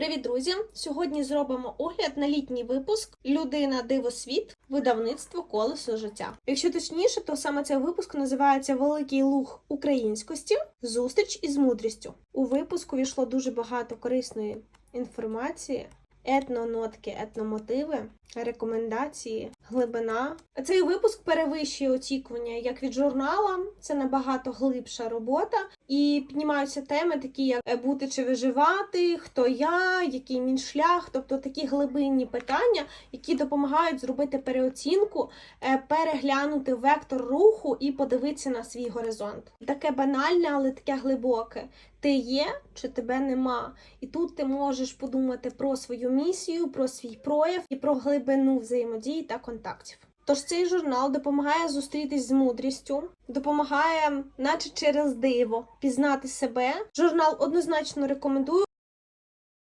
Привіт, друзі! Сьогодні зробимо огляд на літній випуск Людина Дивосвіт, видавництво колесо життя. Якщо точніше, то саме цей випуск називається Великий луг українськості. Зустріч із мудрістю. У випуску війшло дуже багато корисної інформації. Етнонотки, етномотиви, рекомендації, глибина. Цей випуск перевищує очікування як від журнала. Це набагато глибша робота, і піднімаються теми, такі як е, бути чи виживати, хто я, який мій шлях, тобто такі глибинні питання, які допомагають зробити переоцінку, е, переглянути вектор руху і подивитися на свій горизонт. Таке банальне, але таке глибоке. Ти є чи тебе нема. І тут ти можеш подумати про свою місію, про свій прояв і про глибину взаємодії та контактів. Тож цей журнал допомагає зустрітись з мудрістю, допомагає, наче через диво, пізнати себе. Журнал однозначно рекомендую.